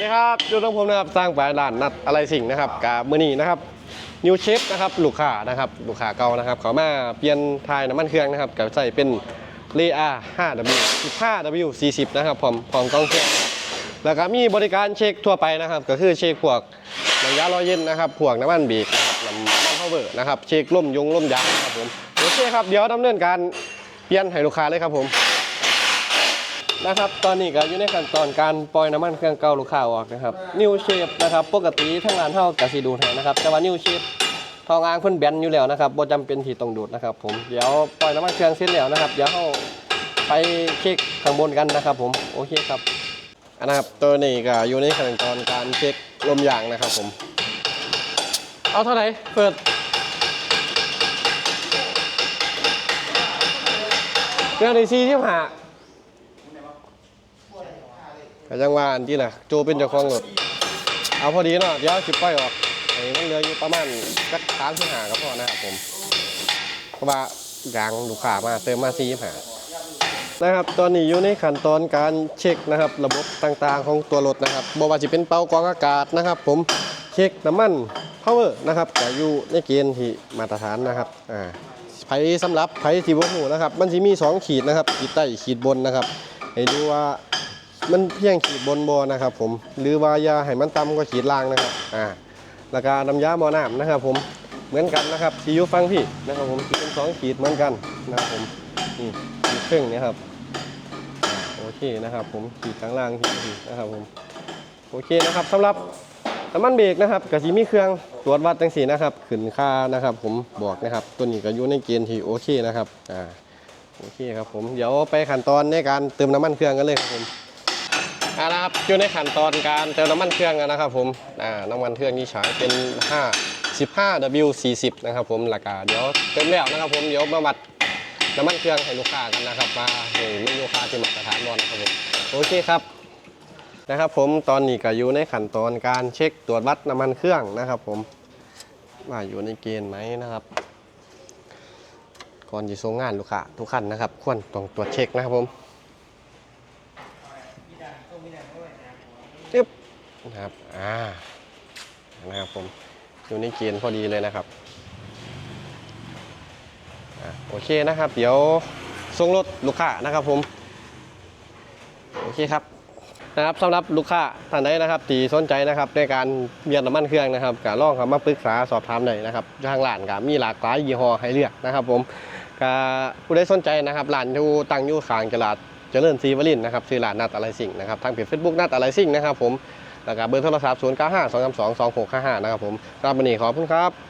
ดีครับอยู่กับผมนะครับสร้างปลายด่านนัดอะไรสิ่งนะครับกับมือนี้นะครับนิวเชฟนะครับลูกค้านะครับลูกค้าเก่านะครับเขามาเปลี่ยนทายน้ำมันเครื่องนะครับกับใส่เป็นเรีอา 5W 15W 40 นะครับพร้อมพร้อมกล้องเครื่องแล้วก็มีบริการเช็คทั่วไปนะครับ ก็คือเช็คพวกน้ำยาล้อเย็นนะครับพวกน้ำมันเบรกนะครับน้ำมันพาวเวอร์นะครับเช็คล่มยงล่มยางนะครับผมโอเคครับเดี๋ยวดำเนินการเปลี่ยนให้ลูกค้าเลยครับผม นะครับ ตอนนี้ก็อยู่ในขั้นตอนการปล่อยน้ำมันเครื่องเก่าลูกค้าออกนะครับนิวเชฟนะครับปกติทั้งร้านเท่ากับสีดูดให้นะครับ แต่ว่านิวเชฟทองอ่างเพิ่นแบนอยู่แล้วนะครับบ่จำเป็นที่ต้องดูดนะครับ ผมเดี๋ยวปล่อยน้ำมันเครื่องเสร็จแล้วนะครับเดี๋ยวเราไปเช็คข้างบนกันนะครับ ผมโอเคครับอันนะครับตัวนี้ก็อยู่ในขั้นตอนการเช็คลมยางนะครับ ผม เอาเท่าไหร่เปิดเรื่องในซีที่หา ก็ยังว่าอันที่น่ะโจเป็นเจ้าของรถเอาพอดีเนาะเดี๋ยวสิบป้อยออกไอ้มันเหลืออยู่ประมาณสักสามสิบห้าก็พอนะครับผมเพราะว่ายางลูกค้ามาเติมมาสี่ห้านะครับตอนนี้อยู่ในขั้นตอนการเช็คนะครับระบบต่างๆของตัวรถนะครับบว่าจะเป็นเป่ากรองอากาศนะครับ ผมเช็คน้ำมันพาวเวอร์นะครับก็อยู่ในเกณฑ์ที่มาตรฐานนะครับอ่าไผสำหรับไผที่บ่ฮู้นะครับ มันสิมีสองขีดนะครับขีดใต้ขีดบนนะครับให้ดูว่า มันเพียงขีดบนบนะครับผมหรือว่ายาให้มันต่ำกว่าขีดล่างนะครับอ่าแล้วก็น้ำยาหมอน้ำนะครับผมเหมือนกันนะครับที่ยูฟังพี่นะครับผมที่เป็นสองขีดเหมือนกันนะครับผมนี่ขีดครึ่งนี่ครับโอเคนะครับ ผมขีดข้างล่างขีดขีดนะครับผมโอเคนะครับสำหรับน้ำมันเบรกนะครับกะสีมีเครื่องตรวจวัดจังสีนะครับขึ้นค่านะครับ ผมบอกนะครับตัวนี้ก็อยู่ในเกณฑ์ที่โอเคนะครับอ่าโอเคครับผมเดี๋ยวไปขั้นตอนในการเติมน้ำมันเครื่องกันเลยครับผม อ่านะครับอยู่ในขั้นตอนการเติมน้ำมันเครื่องแล้วนะครับผมน้ำมันเครื่องที่ใช้เป็น 5 15W40 นะครับผมราคาเดี๋ยวเติมแล้วนะครับผมเดี๋ยวมาวัดน้ำมันเครื่องให้ลูกค้ากันนะครับว่าเฮ้ยไม่ลูกค้าที่มาตรฐานบอลนะครับผมโอเคครับนะครับผมตอนนี้ก็อยู่ในขั้นตอนการเช็คตรวจวัดน้ำมันเครื่องนะครับ ผมว่าอยู่ในเกณฑ์ไหมนะครับ ก่อนจะส่งงานลูกค้าทุกคันนะครับ ควรต้องตรวจเช็คนะครับผม ปึ๊บนะครับอ่านะครับผมอยู่ในเกณฑ์พอดีเลยนะครับอ่าโอเคนะครับ เดี๋ยวส่งรถลูกค้านะครับผมโอเคครับนะครับสำหรับลูกค้าท่านใดนะครับที่สนใจนะครับในการเปลี่ยนน้ำมันเครื่องนะครับก็ลองเข้ามาปรึกษาสอบถามได้นะครับทางร้านก็มีหลากหลายยี่ห้อให้เลือกนะครับ ผมก็ผู้ใดสนใจนะครับร้านอยู่ตั้งอยู่ข้างตลาด เจริญซีวรินนะครับชื่อร้านนัดอะไรสิ่งนะครับทางเพจเฟซบุ๊กนัดอะไรสิ่งนะครับผมแล้วก็เบอร์โทรศัพท์0 9 5 2 3 2 2 6 5 5นะครับผมรับวันนี้ขอบคุณครับ